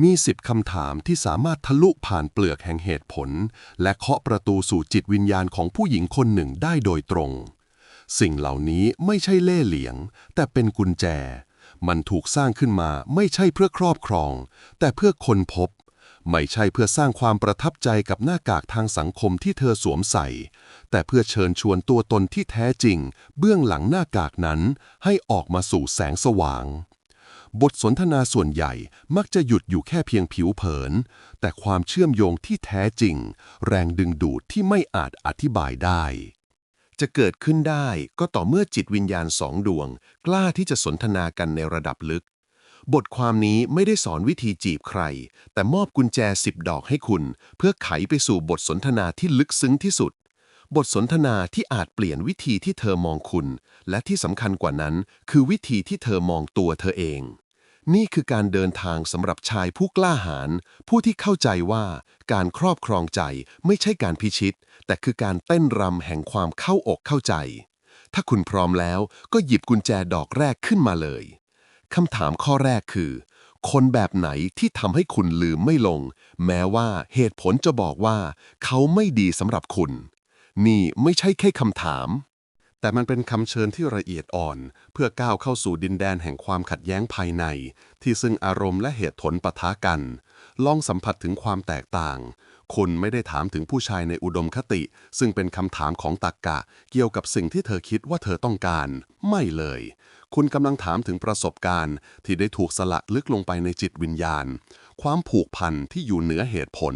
มีสิบคำถามที่สามารถทะลุผ่านเปลือกแห่งเหตุผล และเคาะประตูสู่จิตวิญญาณของผู้หญิงคนหนึ่งได้โดยตรง สิ่งเหล่านี้ไม่ใช่เล่ห์เหลียง แต่เป็นกุญแจ มันถูกสร้างขึ้นมาไม่ใช่เพื่อครอบครอง แต่เพื่อคนพบ ไม่ใช่เพื่อสร้างความประทับใจกับหน้ากากทางสังคมที่เธอสวมใส่ แต่เพื่อเชิญชวนตัวตนที่แท้จริง เบื้องหลังหน้ากากนั้นให้ออกมาสู่แสงสว่าง บทสนทนาส่วนใหญ่มักจะหยุดอยู่แค่เพียงผิวเผิน แต่ความเชื่อมโยงที่แท้จริง แรงดึงดูดที่ไม่อาจอธิบายได้ จะเกิดขึ้นได้ก็ต่อเมื่อจิตวิญญาณสองดวง กล้าที่จะสนทนากันในระดับลึก บทความนี้ไม่ได้สอนวิธีจีบใคร แต่มอบกุญแจสิบดอกให้คุณ เพื่อไขไปสู่บทสนทนาที่ลึกซึ้งที่สุดบทสนทนาที่อาจเปลี่ยนวิธีที่เธอมองคุณ และที่สำคัญกว่านั้น คือวิธีที่เธอมองตัวเธอเอง นี่คือการเดินทางสำหรับชายผู้กล้าหาญผู้ที่เข้าใจว่าการครอบครองใจไม่ใช่การพิชิต แต่คือการเต้นรำแห่งความเข้าอกเข้าใจ ถ้าคุณพร้อมแล้วก็หยิบกุญแจดอกแรกขึ้นมาเลยคำถามข้อแรกคือ คนแบบไหนที่ทำให้คุณลืมไม่ลง แม้ว่าเหตุผลจะบอกว่า เขาไม่ดีสำหรับคุณ นี่ไม่ใช่แค่คำถาม แต่มันเป็นคำเชิญที่ละเอียดอ่อน เพื่อก้าวเข้าสู่ดินแดนแห่งความขัดแย้งภายใน ที่ซึ่งอารมณ์และเหตุผลปะทะกัน ลองสัมผัสถึงความแตกต่างคุณไม่ได้ถามถึงผู้ชายในอุดมคติ ซึ่งเป็นคำถามของตรรกกะ เกี่ยวกับสิ่งที่เธอคิดว่าเธอต้องการ ไม่เลย คุณกำลังถามถึงประสบการณ์ ที่ได้ถูกสลักลึกลงไปในจิตวิญญาณความผูกพันที่อยู่เหนือเหตุผล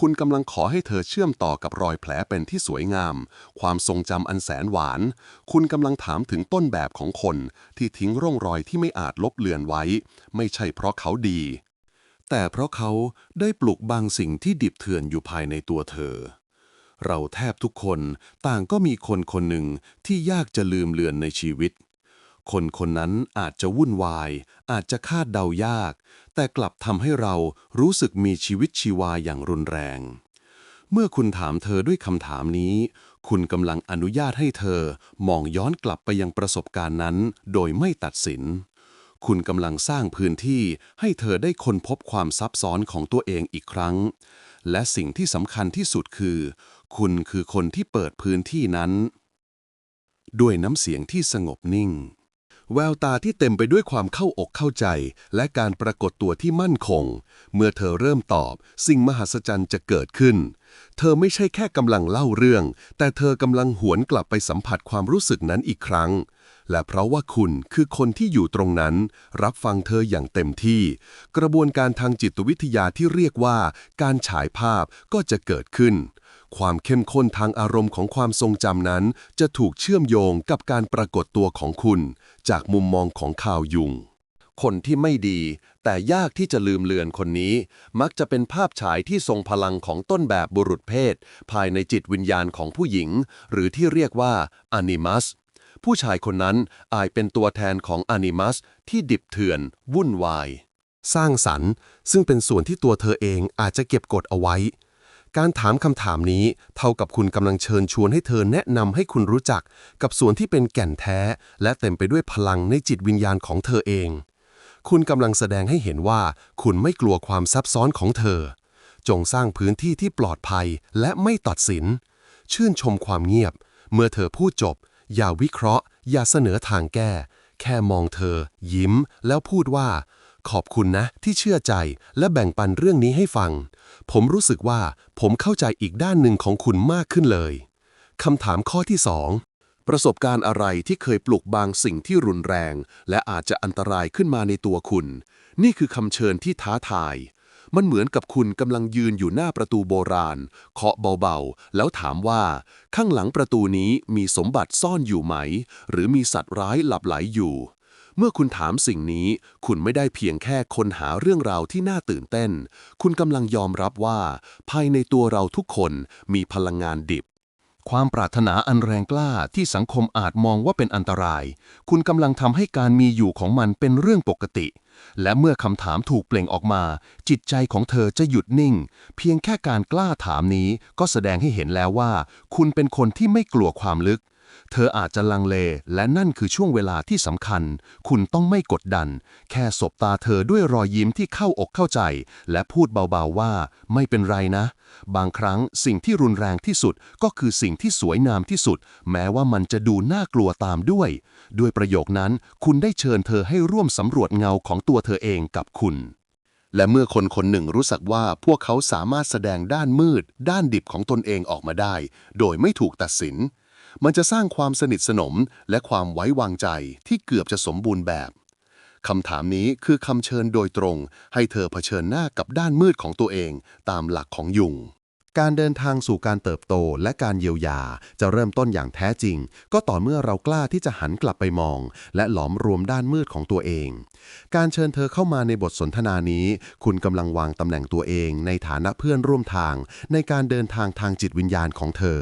คุณกำลังขอให้เธอเชื่อมต่อกับรอยแผลเป็นที่สวยงาม ความทรงจำอันแสนหวาน คุณกำลังถามถึงต้นแบบของคนที่ทิ้งร่องรอยที่ไม่อาจลบเลือนไว้ ไม่ใช่เพราะเขาดี แต่เพราะเขาได้ปลุกบางสิ่งที่ดิบเถื่อนอยู่ภายในตัวเธอ เราแทบทุกคนต่างก็มีคนคนหนึ่งที่ยากจะลืมเลือนในชีวิต คนคนนั้นอาจจะวุ่นวาย อาจจะคาดเดายาก แต่กลับทำให้เรารู้สึกมีชีวิตชีวาอย่างรุนแรง เมื่อคุณถามเธอด้วยคำถามนี้ คุณกำลังอนุญาตให้เธอมองย้อนกลับไปยังประสบการณ์นั้น โดยไม่ตัดสิน คุณกำลังสร้างพื้นที่ให้เธอได้ค้นพบความซับซ้อนของตัวเองอีกครั้ง และสิ่งที่สำคัญที่สุดคือ คุณคือคนที่เปิดพื้นที่นั้นด้วยน้ำเสียงที่สงบนิ่ง แววตาที่เต็มไปด้วยความเข้าอกเข้าใจ และการปรากฏตัวที่มั่นคง เมื่อเธอเริ่มตอบ สิ่งมหัศจรรย์จะเกิดขึ้น เธอไม่ใช่แค่กำลังเล่าเรื่อง แต่เธอกำลังหวนกลับไปสัมผัสความรู้สึกนั้นอีกครั้ง และเพราะว่าคุณคือคนที่อยู่ตรงนั้น รับฟังเธออย่างเต็มที่ กระบวนการทางจิตวิทยาที่เรียกว่า การฉายภาพก็จะเกิดขึ้น ความเข้มข้นทางอารมณ์ของความทรงจำนั้น จะถูกเชื่อมโยงกับการปรากฏตัวของคุณ จากมุมมองของข่าวยุง คนที่ไม่ดี แต่ยากที่จะลืมเลือนคนนี้ มักจะเป็นภาพฉายที่ทรงพลังของต้นแบบบุรุษเพศ ภายในจิตวิญญาณของผู้หญิง หรือที่เรียกว่าอนิมัสผู้ชายคนนั้นอาจเป็นตัวแทนของอนิมัสที่ดิบเถื่อน วุ่นวาย สร้างสรรค์ ซึ่งเป็นส่วนที่ตัวเธอเองอาจจะเก็บกดเอาไว้ การถามคำถามนี้เท่ากับคุณกำลังเชิญชวนให้เธอแนะนำให้คุณรู้จัก กับส่วนที่เป็นแก่นแท้ และเต็มไปด้วยพลังในจิตวิญญาณของเธอเอง คุณกำลังแสดงให้เห็นว่า คุณไม่กลัวความซับซ้อนของเธอ จงสร้างพื้นที่ที่ปลอดภัยและไม่ตัดสิน ชื่นชมความเงียบ เมื่อเธอพูดจบ อย่าวิเคราะห์ อย่าเสนอทางแก้ แค่มองเธอ ยิ้ม แล้วพูดว่า ขอบคุณนะที่เชื่อใจและแบ่งปันเรื่องนี้ให้ฟัง ผมรู้สึกว่าผมเข้าใจอีกด้านหนึ่งของคุณมากขึ้นเลยคำถามข้อที่สองประสบการณ์อะไรที่เคยปลุกบางสิ่งที่รุนแรง และอาจจะอันตรายขึ้นมาในตัวคุณ นี่คือคำเชิญที่ท้าทาย มันเหมือนกับคุณกำลังยืนอยู่หน้าประตูโบราณ เคาะเบาๆ แล้วถามว่า ข้างหลังประตูนี้มีสมบัติซ่อนอยู่ไหม หรือมีสัตว์ร้ายหลับไหลอยู่ เมื่อคุณถามสิ่งนี้ คุณไม่ได้เพียงแค่ค้นหาเรื่องราวที่น่าตื่นเต้น คุณกำลังยอมรับว่า ภายในตัวเราทุกคนมีพลังงานดิบ ความปรารถนาอันแรงกล้าที่สังคมอาจมองว่าเป็นอันตราย คุณกำลังทำให้การมีอยู่ของมันเป็นเรื่องปกติ และเมื่อคำถามถูกเปล่งออกมา จิตใจของเธอจะหยุดนิ่ง เพียงแค่การกล้าถามนี้ก็แสดงให้เห็นแล้วว่า คุณเป็นคนที่ไม่กลัวความลึก เธออาจจะลังเลและนั่นคือช่วงเวลาที่สำคัญ คุณต้องไม่กดดัน แค่สบตาเธอด้วยรอยยิ้มที่เข้าอกเข้าใจ และพูดเบาๆว่า ไม่เป็นไรนะ บางครั้งสิ่งที่รุนแรงที่สุดก็คือสิ่งที่สวยงามที่สุด แม้ว่ามันจะดูน่ากลัวตามด้วย ด้วยประโยคนั้นคุณได้เชิญเธอให้ร่วมสำรวจเงาของตัวเธอเองกับคุณและเมื่อคนคนหนึ่งรู้สึกว่าพวกเขาสามารถแสดงด้านมืด ด้านดิบของตนเองออกมาได้ โดยไม่ถูกตัดสิน มันจะสร้างความสนิทสนมและความไว้วางใจที่เกือบจะสมบูรณ์แบบคำถามนี้คือคำเชิญโดยตรง ให้เธอเผชิญหน้ากับด้านมืดของตัวเองตามหลักของยุง การเดินทางสู่การเติบโตและการเยียวยา จะเริ่มต้นอย่างแท้จริง ก็ต่อเมื่อเรากล้าที่จะหันกลับไปมอง และหลอมรวมด้านมืดของตัวเอง การเชิญเธอเข้ามาในบทสนทนานี้ คุณกำลังวางตำแหน่งตัวเอง ในฐานะเพื่อนร่วมทาง ในการเดินทางทางจิตวิญญาณของเธอ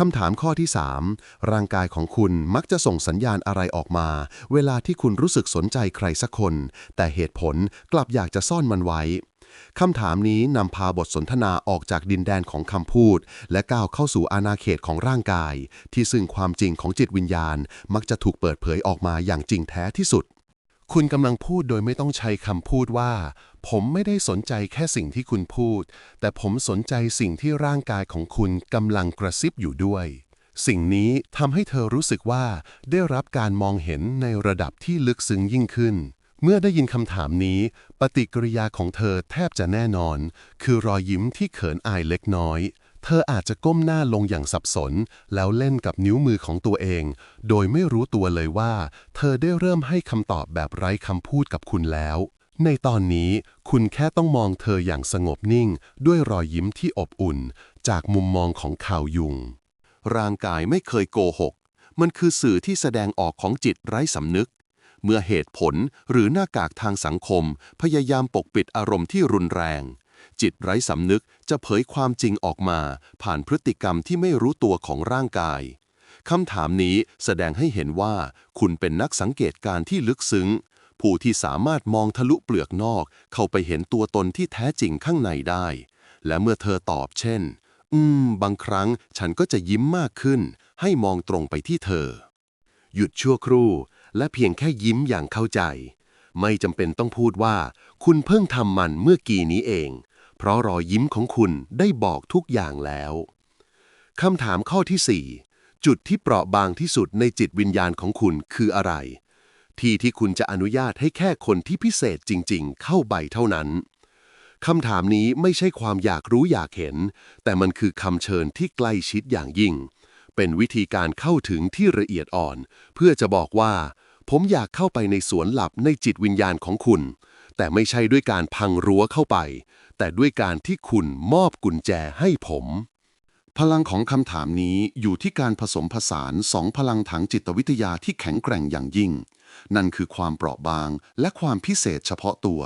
คำถามข้อที่ 3 ร่างกายของคุณมักจะส่งสัญญาณอะไรออกมา เวลาที่คุณรู้สึกสนใจใครสักคน แต่เหตุผลกลับอยากจะซ่อนมันไว้คำถามนี้นำพาบทสนทนาออกจากดินแดนของคำพูด และก้าวเข้าสู่อาณาเขตของร่างกาย ที่ซึ่งความจริงของจิตวิญญาณ มักจะถูกเปิดเผยออกมาอย่างจริงแท้ที่สุด คุณกำลังพูดโดยไม่ต้องใช้คำพูดว่า ผมไม่ได้สนใจแค่สิ่งที่คุณพูด แต่ผมสนใจสิ่งที่ร่างกายของคุณกำลังกระซิบอยู่ด้วย สิ่งนี้ทำให้เธอรู้สึกว่าได้รับการมองเห็นในระดับที่ลึกซึ้งยิ่งขึ้น เมื่อได้ยินคำถามนี้ ปฏิกิริยาของเธอแทบจะแน่นอน คือรอยยิ้มที่เขินอายเล็กน้อย เธออาจจะก้มหน้าลงอย่างสับสน แล้วเล่นกับนิ้วมือของตัวเอง โดยไม่รู้ตัวเลยว่า เธอได้เริ่มให้คำตอบแบบไร้คำพูดกับคุณแล้ว ในตอนนี้คุณแค่ต้องมองเธออย่างสงบนิ่ง ด้วยรอยยิ้มที่อบอุ่น จากมุมมองของข่าวยุง ร่างกายไม่เคยโกหก มันคือสื่อที่แสดงออกของจิตไร้สำนึก เมื่อเหตุผลหรือหน้ากากทางสังคม พยายามปกปิดอารมณ์ที่รุนแรง จิตไร้สำนึกจะเผยความจริงออกมา ผ่านพฤติกรรมที่ไม่รู้ตัวของร่างกายคำถามนี้แสดงให้เห็นว่า คุณเป็นนักสังเกตการณ์ที่ลึกซึ้ง ผู้ที่สามารถมองทะลุเปลือกนอก เข้าไปเห็นตัวตนที่แท้จริงข้างในได้ และเมื่อเธอตอบเช่น อืม บางครั้งฉันก็จะยิ้มมากขึ้น ให้มองตรงไปที่เธอ หยุดชั่วครู่ และเพียงแค่ยิ้มอย่างเข้าใจ ไม่จำเป็นต้องพูดว่า คุณเพิ่งทำมันเมื่อกี้นี้เอง ราะรอยยิ้มของคุณได้บอกทุกอย่างแล้ว คำถามข้อที่ 4 จุดที่เปราะบางที่สุดในจิตวิญญาณของคุณคืออะไร ที่ที่คุณจะอนุญาตให้แค่คนที่พิเศษจริง ๆ เข้าไปเท่านั้นคำถามนี้ไม่ใช่ความอยากรู้อยากเห็น แต่มันคือคำเชิญที่ใกล้ชิดอย่างยิ่ง เป็นวิธีการเข้าถึงที่ละเอียดอ่อน เพื่อจะบอกว่า ผมอยากเข้าไปในสวนหลับในจิตวิญญาณของคุณ แต่ไม่ใช่ด้วยการพังรั้วเข้าไป แต่ด้วยการที่คุณมอบกุญแจให้ผม พลังของคำถามนี้อยู่ที่การผสมผสานสองพลังทางจิตวิทยาที่แข็งแกร่งอย่างยิ่ง นั่นคือความเปราะบางและความพิเศษเฉพาะตัว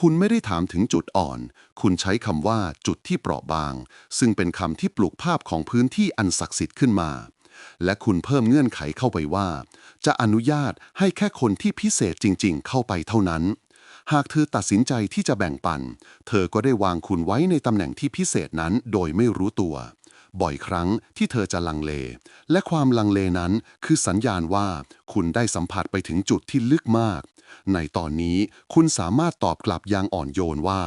คุณไม่ได้ถามถึงจุดอ่อน คุณใช้คำว่าจุดที่เปราะบาง ซึ่งเป็นคำที่ปลูกภาพของพื้นที่อันศักดิ์สิทธิ์ขึ้นมาและคุณเพิ่มเงื่อนไขเข้าไปว่า จะอนุญาตให้แค่คนที่พิเศษจริง ๆ เข้าไปเท่านั้น หากเธอตัดสินใจที่จะแบ่งปัน เธอก็ได้วางคุณไว้ในตำแหน่งที่พิเศษนั้นโดยไม่รู้ตัว บ่อยครั้งที่เธอจะลังเล และความลังเลนั้นคือสัญญาณว่าคุณได้สัมผัสไปถึงจุดที่ลึกมาก ในตอนนี้คุณสามารถตอบกลับอย่างอ่อนโยนว่า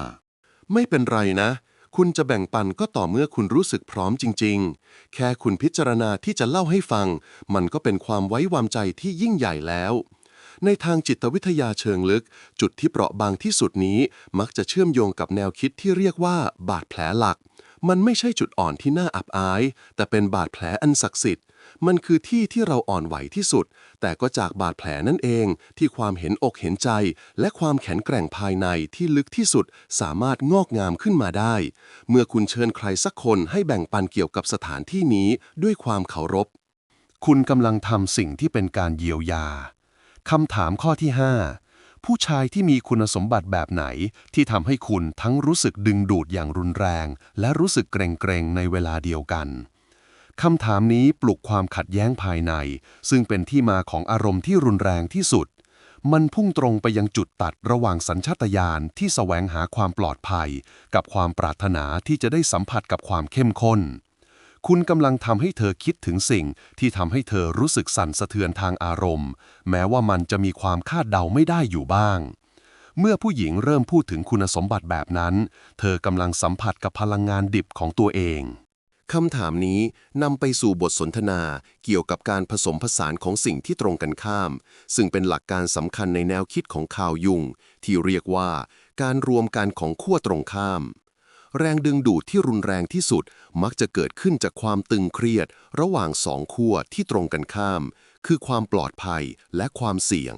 ไม่เป็นไรนะ คุณจะแบ่งปันก็ต่อเมื่อคุณรู้สึกพร้อมจริง ๆ แค่คุณพิจารณาที่จะเล่าให้ฟัง มันก็เป็นความไว้วางใจที่ยิ่งใหญ่แล้ว ในทางจิตวิทยาเชิงลึก จุดที่เปราะบางที่สุดนี้มักจะเชื่อมโยงกับแนวคิดที่เรียกว่า บาดแผลหลัก มันไม่ใช่จุดอ่อนที่น่าอับอาย แต่เป็นบาดแผลอันศักดิ์สิทธิ์ มันคือที่ที่เราอ่อนไหวที่สุด แต่ก็จากบาดแผลนั่นเอง ที่ความเห็นอกเห็นใจ และความแข็งแกร่งภายในที่ลึกที่สุดสามารถงอกงามขึ้นมาได้ เมื่อคุณเชิญใครสักคนให้แบ่งปันเกี่ยวกับสถานที่นี้ด้วยความเคารพคุณกำลังทำสิ่งที่เป็นการเยียวยา คำถามข้อที่ 5 ผู้ชายที่มีคุณสมบัติแบบไหนที่ทำให้คุณทั้งรู้สึกดึงดูดอย่างรุนแรง และรู้สึกเกรงๆในเวลาเดียวกันคำถามนี้ปลุกความขัดแย้งภายใน ซึ่งเป็นที่มาของอารมณ์ที่รุนแรงที่สุด มันพุ่งตรงไปยังจุดตัดระหว่างสัญชาตญาณที่แสวงหาความปลอดภัย กับความปรารถนาที่จะได้สัมผัสกับความเข้มข้น คุณกำลังทำให้เธอคิดถึงสิ่งที่ทำให้เธอรู้สึกสั่นสะเทือนทางอารมณ์ แม้ว่ามันจะมีความคาดเดาไม่ได้อยู่บ้าง เมื่อผู้หญิงเริ่มพูดถึงคุณสมบัติแบบนั้น เธอกำลังสัมผัสกับพลังงานดิบของตัวเองคำถามนี้นำไปสู่บทสนทนาเกี่ยวกับการผสมผสานของสิ่งที่ตรงกันข้าม ซึ่งเป็นหลักการสำคัญในแนวคิดของข่าวยุง ที่เรียกว่า การรวมกันของขั้วตรงข้าม แรงดึงดูดที่รุนแรงที่สุดมักจะเกิดขึ้นจากความตึงเครียด ระหว่างสองขั้วที่ตรงกันข้าม คือความปลอดภัยและความเสี่ยง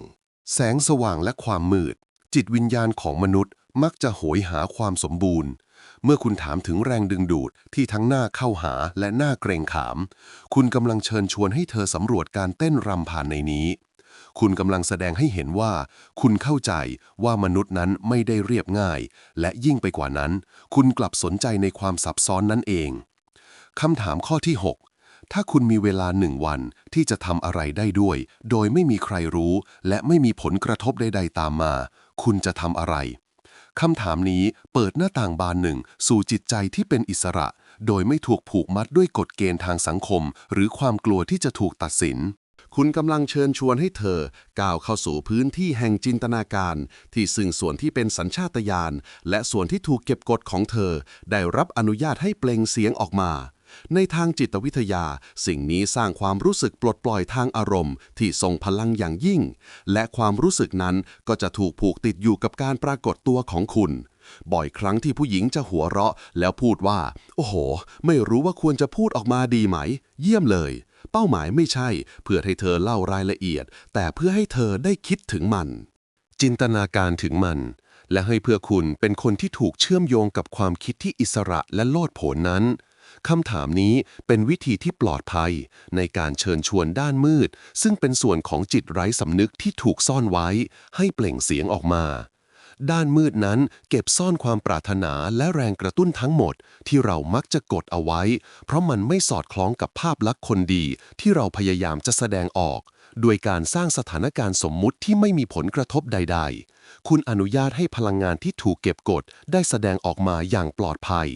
แสงสว่างและความมืด จิตวิญญาณของมนุษย์ มักจะโหยหาความสมบูรณ์ เมื่อคุณถามถึงแรงดึงดูดที่ทั้งหน้าเข้าหาและหน้าเกรงขาม คุณกำลังเชิญชวนให้เธอสำรวจการเต้นรำผ่านในนี้ คุณกำลังแสดงให้เห็นว่า คุณเข้าใจว่ามนุษย์นั้นไม่ได้เรียบง่าย และยิ่งไปกว่านั้น คุณกลับสนใจในความซับซ้อนนั่นเองคำถามข้อที่ 6 ถ้าคุณมีเวลาหนึ่งวันที่จะทำอะไรได้ด้วย โดยไม่มีใครรู้ และไม่มีผลกระทบใด ๆ ตามมา คุณจะทำอะไรคำถามนี้เปิดหน้าต่างบานหนึ่ง สู่จิตใจที่เป็นอิสระ โดยไม่ถูกผูกมัดด้วยกฎเกณฑ์ทางสังคม หรือความกลัวที่จะถูกตัดสิน คุณกำลังเชิญชวนให้เธอก้าวเข้าสู่พื้นที่แห่งจินตนาการ ที่ซึ่งส่วนที่เป็นสัญชาตญาณและส่วนที่ถูกเก็บกดของเธอ ได้รับอนุญาตให้เปล่งเสียงออกมา ในทางจิตวิทยา สิ่งนี้สร้างความรู้สึกปลดปล่อยทางอารมณ์ ที่ทรงพลังอย่างยิ่ง และความรู้สึกนั้นก็จะถูกผูกติดอยู่กับการปรากฏตัวของคุณบ่อยครั้งที่ผู้หญิงจะหัวเราะแล้วพูดว่า โอ้โห ไม่รู้ว่าควรจะพูดออกมาดีไหม เยี่ยมเลย เป้าหมายไม่ใช่ เพื่อให้เธอเล่ารายละเอียด แต่เพื่อให้เธอได้คิดถึงมัน จินตนาการถึงมัน และให้เพื่อคุณเป็นคนที่ถูกเชื่อมโยงกับความคิดที่อิสระและโลดโผนนั้นคำถามนี้เป็นวิธีที่ปลอดภัย ในการเชิญชวนด้านมืด ซึ่งเป็นส่วนของจิตไร้สำนึกที่ถูกซ่อนไว้ ให้เปล่งเสียงออกมา ด้านมืดนั้นเก็บซ่อนความปรารถนาและแรงกระตุ้นทั้งหมด ที่เรามักจะกดเอาไว้ เพราะมันไม่สอดคล้องกับภาพลักษณ์คนดี ที่เราพยายามจะแสดงออก โดยการสร้างสถานการณ์สมมุติที่ไม่มีผลกระทบใด ๆ คุณอนุญาตให้พลังงานที่ถูกเก็บกด ได้แสดงออกมาอย่างปลอดภัย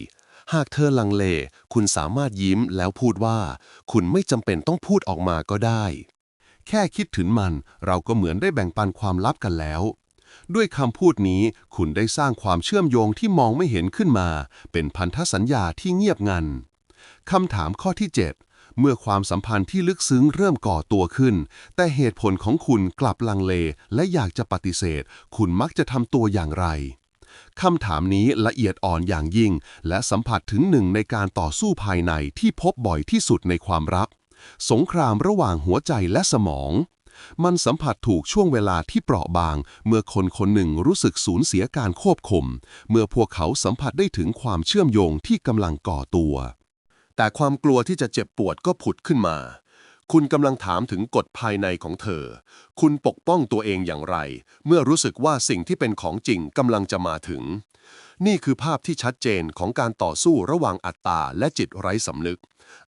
หากเธอลังเล คุณสามารถยิ้มแล้วพูดว่า คุณไม่จำเป็นต้องพูดออกมาก็ได้ แค่คิดถึงมัน เราก็เหมือนได้แบ่งปันความลับกันแล้ว ด้วยคำพูดนี้คุณได้สร้างความเชื่อมโยงที่มองไม่เห็นขึ้นมา เป็นพันธสัญญาที่เงียบงันคำถามข้อที่ 7 เมื่อความสัมพันธ์ที่ลึกซึ้งเริ่มก่อตัวขึ้น แต่เหตุผลของคุณกลับลังเล และอยากจะปฏิเสธ คุณมักจะทำตัวอย่างไรคำถามนี้ละเอียดอ่อนอย่างยิ่ง และสัมผัสถึงหนึ่งในการต่อสู้ภายในที่พบบ่อยที่สุดในความรัก สงครามระหว่างหัวใจและสมอง มันสัมผัสถูกช่วงเวลาที่เปราะบาง เมื่อคนคนหนึ่งรู้สึกสูญเสียการควบคุม เมื่อพวกเขาสัมผัสได้ถึงความเชื่อมโยงที่กำลังก่อตัว แต่ความกลัวที่จะเจ็บปวดก็ผุดขึ้นมา คุณกำลังถามถึงกฎภายในของเธอ คุณปกป้องตัวเองอย่างไร เมื่อรู้สึกว่าสิ่งที่เป็นของจริงกำลังจะมาถึง นี่คือภาพที่ชัดเจนของการต่อสู้ระหว่างอัตตาและจิตไร้สำนึก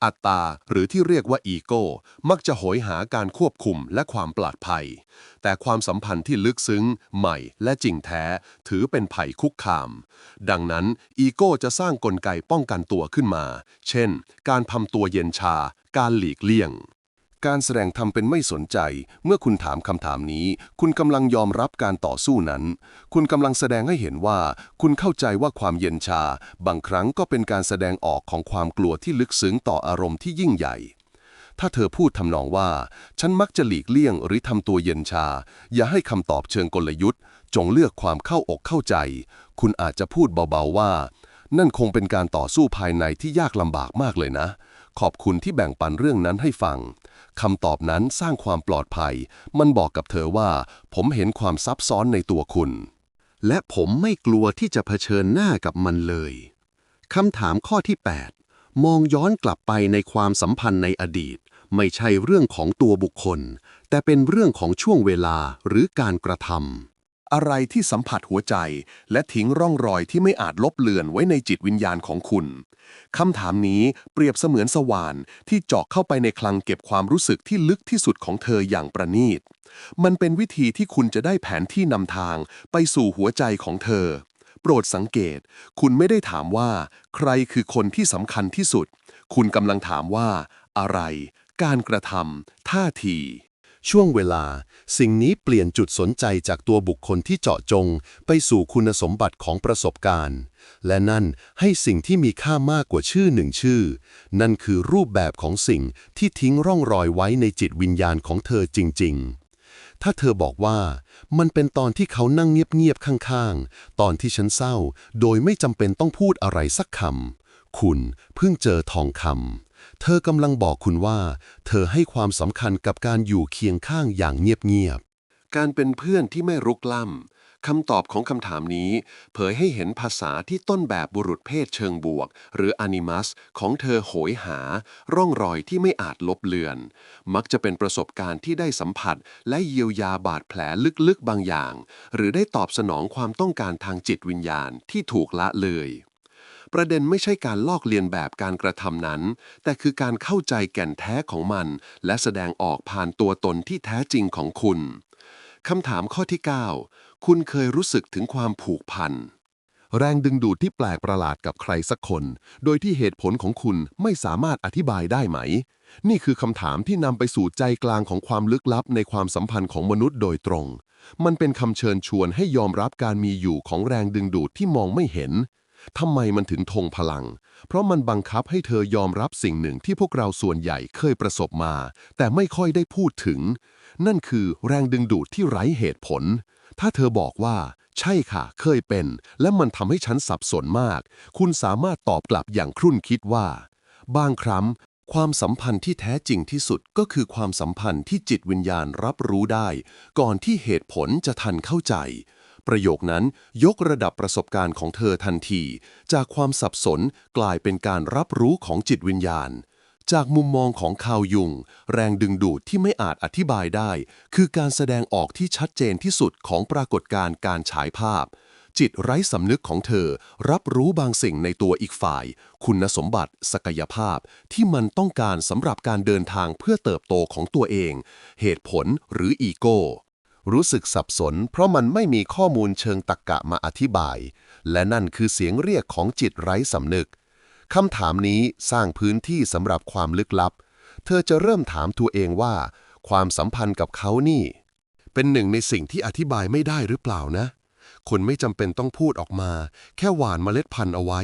อัตตาหรือที่เรียกว่าอีโก้ มักจะโหยหาการควบคุมและความปลอดภัย แต่ความสัมพันธ์ที่ลึกซึ้ง ใหม่ และจริงแท้ ถือเป็นภัยคุกคาม ดังนั้นอีโก้จะสร้างกลไกป้องกันตัวขึ้นมา เช่น การพำตัวเย็นชา การหลีกเลี่ยง การแสดงทำเป็นไม่สนใจ เมื่อคุณถามคำถามนี้ คุณกำลังยอมรับการต่อสู้นั้น คุณกำลังแสดงให้เห็นว่า คุณเข้าใจว่าความเย็นชา บางครั้งก็เป็นการแสดงออกของความกลัวที่ลึกซึ้งต่ออารมณ์ที่ยิ่งใหญ่ ถ้าเธอพูดทำนองว่า ฉันมักจะหลีกเลี่ยงหรือทำตัวเย็นชา อย่าให้คำตอบเชิงกลยุทธ์ จงเลือกความเข้าอกเข้าใจ คุณอาจจะพูดเบาๆว่า นั่นคงเป็นการต่อสู้ภายในที่ยากลำบากมากเลยนะขอบคุณที่แบ่งปันเรื่องนั้นให้ฟัง คำตอบนั้นสร้างความปลอดภัย มันบอกกับเธอว่า ผมเห็นความซับซ้อนในตัวคุณ และผมไม่กลัวที่จะเผชิญหน้ากับมันเลยคำถามข้อที่ 8 มองย้อนกลับไปในความสัมพันธ์ในอดีต ไม่ใช่เรื่องของตัวบุคคล แต่เป็นเรื่องของช่วงเวลาหรือการกระทำ อะไรที่สัมผัสหัวใจ และทิ้งร่องรอยที่ไม่อาจลบเลือนไว้ในจิตวิญญาณของคุณคำถามนี้เปรียบเสมือนสว่านที่เจาะเข้าไปในคลังเก็บความรู้สึกที่ลึกที่สุดของเธออย่างประณีต มันเป็นวิธีที่คุณจะได้แผนที่นำทางไปสู่หัวใจของเธอ โปรดสังเกต คุณไม่ได้ถามว่า ใครคือคนที่สำคัญที่สุด คุณกำลังถามว่า อะไร การกระทำท่าที ช่วงเวลา สิ่งนี้เปลี่ยนจุดสนใจจากตัวบุคคลที่เจาะจง ไปสู่คุณสมบัติของประสบการณ์ และนั่นให้สิ่งที่มีค่ามากกว่าชื่อหนึ่งชื่อ นั่นคือรูปแบบของสิ่งที่ทิ้งร่องรอยไว้ในจิตวิญญาณของเธอจริง ๆถ้าเธอบอกว่ามันเป็นตอนที่เขานั่งเงียบๆข้างๆ ตอนที่ฉันเศร้า โดยไม่จำเป็นต้องพูดอะไรสักคำ คุณเพิ่งเจอทองคำ เธอกำลังบอกคุณว่า เธอให้ความสำคัญกับการอยู่เคียงข้างอย่างเงียบๆ การเป็นเพื่อนที่ไม่รุกล้ำคำตอบของคำถามนี้ เผยให้เห็นภาษาที่ต้นแบบบุรุษเพศเชิงบวก หรืออนิมัส ของเธอโหยหา ร่องรอยที่ไม่อาจลบเลือน มักจะเป็นประสบการณ์ที่ได้สัมผัส และเยียวยาบาดแผลลึกๆบางอย่าง หรือได้ตอบสนองความต้องการทางจิตวิญญาณที่ถูกละเลย ประเด็นไม่ใช่การลอกเลียนแบบการกระทำนั้น แต่คือการเข้าใจแก่นแท้ของมัน และแสดงออกผ่านตัวตนที่แท้จริงของคุณคำถามข้อที่ 9 คุณเคยรู้สึกถึงความผูกพัน แรงดึงดูดที่แปลกประหลาดกับใครสักคน โดยที่เหตุผลของคุณไม่สามารถอธิบายได้ไหม นี่คือคำถามที่นำไปสู่ใจกลางของความลึกลับในความสัมพันธ์ของมนุษย์โดยตรง มันเป็นคำเชิญชวนให้ยอมรับการมีอยู่ของแรงดึงดูดที่มองไม่เห็น ทำไมมันถึงทงพลัง เพราะมันบังคับให้เธอยอมรับสิ่งหนึ่งที่พวกเราส่วนใหญ่เคยประสบมา แต่ไม่ค่อยได้พูดถึง นั่นคือแรงดึงดูดที่ไร้เหตุผล ถ้าเธอบอกว่า ใช่ค่ะ เคยเป็น และมันทำให้ฉันสับสนมาก คุณสามารถตอบกลับอย่างครุ่นคิดว่า บางครั้งความสัมพันธ์ที่แท้จริงที่สุดก็คือความสัมพันธ์ที่จิตวิญญาณรับรู้ได้ ก่อนที่เหตุผลจะทันเข้าใจ ประโยคนั้นยกระดับประสบการณ์ของเธอทันที จากความสับสนกลายเป็นการรับรู้ของจิตวิญญาณ จากมุมมองของคาวยุง แรงดึงดูดที่ไม่อาจอธิบายได้ คือการแสดงออกที่ชัดเจนที่สุดของปรากฏการณ์การฉายภาพ จิตไร้สำนึกของเธอ รับรู้บางสิ่งในตัวอีกฝ่าย คุณสมบัติ ศักยภาพ ที่มันต้องการสำหรับการเดินทางเพื่อเติบโตของตัวเอง เหตุผลหรืออีโก้ รู้สึกสับสน เพราะมันไม่มีข้อมูลเชิงตรรกกะมาอธิบาย และนั่นคือเสียงเรียกของจิตไร้สำนึกคำถามนี้สร้างพื้นที่สำหรับความลึกลับ เธอจะเริ่มถามตัวเองว่า ความสัมพันธ์กับเขานี่ เป็นหนึ่งในสิ่งที่อธิบายไม่ได้หรือเปล่านะคุณไม่จำเป็นต้องพูดออกมา แค่หวานเมล็ดพันธุ์เอาไว้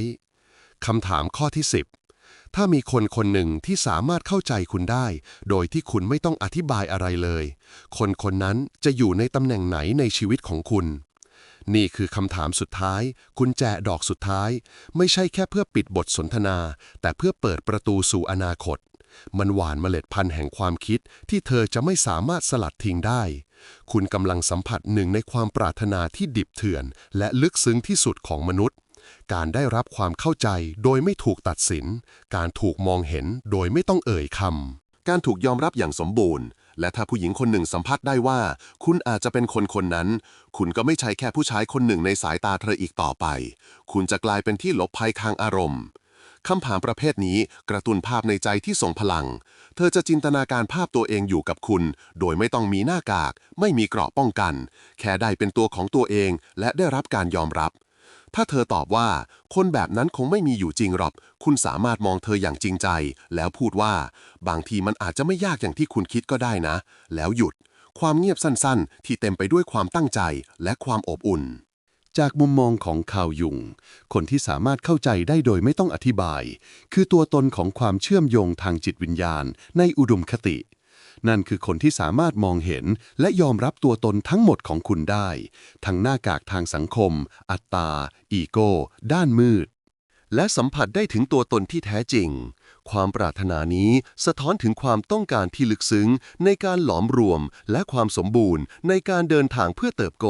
คำถามข้อที่ 10 ถ้ามีคนคนหนึ่งที่สามารถเข้าใจคุณได้ โดยที่คุณไม่ต้องอธิบายอะไรเลย คนคนนั้นจะอยู่ในตำแหน่งไหนในชีวิตของคุณ นี่คือคำถามสุดท้ายกุญแจดอกสุดท้าย ไม่ใช่แค่เพื่อปิดบทสนทนา แต่เพื่อเปิดประตูสู่อนาคต มันหวานเมล็ดพันธุ์แห่งความคิดที่เธอจะไม่สามารถสลัดทิ้งได้ คุณกำลังสัมผัสหนึ่งในความปรารถนาที่ดิบเถื่อน และลึกซึ้งที่สุดของมนุษย์ การได้รับความเข้าใจโดยไม่ถูกตัดสิน การถูกมองเห็นโดยไม่ต้องเอ่ยคำ การถูกยอมรับอย่างสมบูรณ์ และถ้าผู้หญิงคนหนึ่งสัมผัสได้ว่า คุณอาจจะเป็นคนคนนั้น คุณก็ไม่ใช่แค่ผู้ชายคนหนึ่งในสายตาเธออีกต่อไป คุณจะกลายเป็นที่หลบภัยทางอารมณ์คำถามประเภทนี้กระตุ้นภาพในใจที่ส่งพลัง เธอจะจินตนาการภาพตัวเองอยู่กับคุณ โดยไม่ต้องมีหน้ากาก ไม่มีเกราะป้องกัน แค่ได้เป็นตัวของตัวเองและได้รับการยอมรับ ถ้าเธอตอบว่า คนแบบนั้นคงไม่มีอยู่จริงหรอก คุณสามารถมองเธออย่างจริงใจ แล้วพูดว่า บางทีมันอาจจะไม่ยากอย่างที่คุณคิดก็ได้นะ แล้วหยุด ความเงียบสั้นๆ ที่เต็มไปด้วยความตั้งใจและความอบอุ่น จากมุมมองของข่าวยุง คนที่สามารถเข้าใจได้โดยไม่ต้องอธิบาย คือตัวตนของความเชื่อมโยงทางจิตวิญญาณ ในอุดมคติ นั่นคือคนที่สามารถมองเห็นและยอมรับตัวตนทั้งหมดของคุณได้ ทั้งหน้ากากทางสังคม อัตตา อีโก้ ด้านมืด และสัมผัสได้ถึงตัวตนที่แท้จริง ความปรารถนานี้สะท้อนถึงความต้องการที่ลึกซึ้ง ในการหลอมรวมและความสมบูรณ์ ในการเดินทางเพื่อเติบโต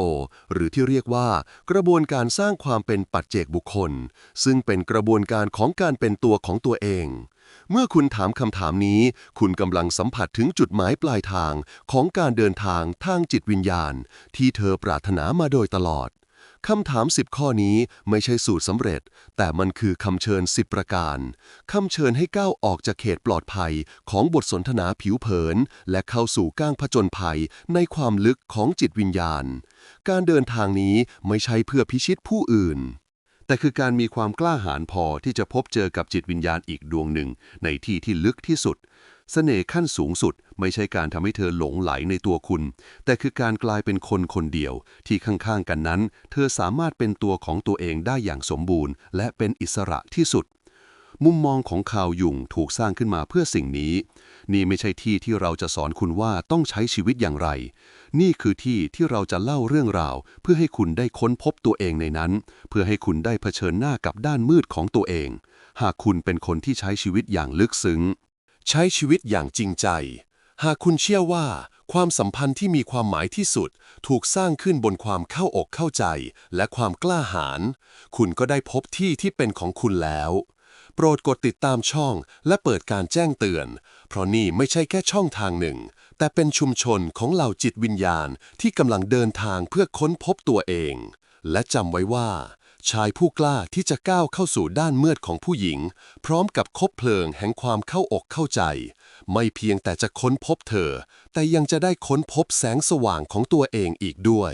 หรือที่เรียกว่า กระบวนการสร้างความเป็นปัจเจกบุคคล ซึ่งเป็นกระบวนการของการเป็นตัวของตัวเอง เมื่อคุณถามคำถามนี้ คุณกำลังสัมผัสถึงจุดหมายปลายทางของการเดินทางทางจิตวิญญาณ ที่เธอปรารถนามาโดยตลอด คำถาม 10 ข้อนี้ไม่ใช่สูตรสำเร็จ แต่มันคือคำเชิญ 10 ประการ คำเชิญให้ก้าวออกจากเขตปลอดภัยของบทสนทนาผิวเผิน และเข้าสู่ก้างผจญภัยในความลึกของจิตวิญญาณ การเดินทางนี้ไม่ใช่เพื่อพิชิตผู้อื่น แต่คือการมีความกล้าหาญพอที่จะพบเจอกับจิตวิญญาณอีกดวงหนึ่งในที่ที่ลึกที่สุด เสน่ห์ขั้นสูงสุดไม่ใช่การทำให้เธอหลงไหลในตัวคุณ แต่คือการกลายเป็นคนคนเดียว ที่ข้างๆกันนั้น เธอสามารถเป็นตัวของตัวเองได้อย่างสมบูรณ์ และเป็นอิสระที่สุด มุมมองของข่าวยุ่งถูกสร้างขึ้นมาเพื่อสิ่งนี้ นี่ไม่ใช่ที่ที่เราจะสอนคุณว่าต้องใช้ชีวิตอย่างไร นี่คือที่ที่เราจะเล่าเรื่องราว เพื่อให้คุณได้ค้นพบตัวเองในนั้น เพื่อให้คุณได้เผชิญหน้ากับด้านมืดของตัวเอง หากคุณเป็นคนที่ใช้ชีวิตอย่างลึกซึ้ง ใช้ชีวิตอย่างจริงใจ หากคุณเชื่อว่า ความสัมพันธ์ที่มีความหมายที่สุด ถูกสร้างขึ้นบนความเข้าอกเข้าใจ และความกล้าหาญคุณก็ได้พบที่ที่เป็นของคุณแล้ว โปรดกดติดตามช่องและเปิดการแจ้งเตือน เพราะนี่ไม่ใช่แค่ช่องทางหนึ่ง แต่เป็นชุมชนของเหล่าจิตวิญญาณที่กำลังเดินทางเพื่อค้นพบตัวเอง และจำไว้ว่า ชายผู้กล้าที่จะก้าวเข้าสู่ด้านมืดของผู้หญิง พร้อมกับคบเพลิงแห่งความเข้าอกเข้าใจ ไม่เพียงแต่จะค้นพบเธอ แต่ยังจะได้ค้นพบแสงสว่างของตัวเองอีกด้วย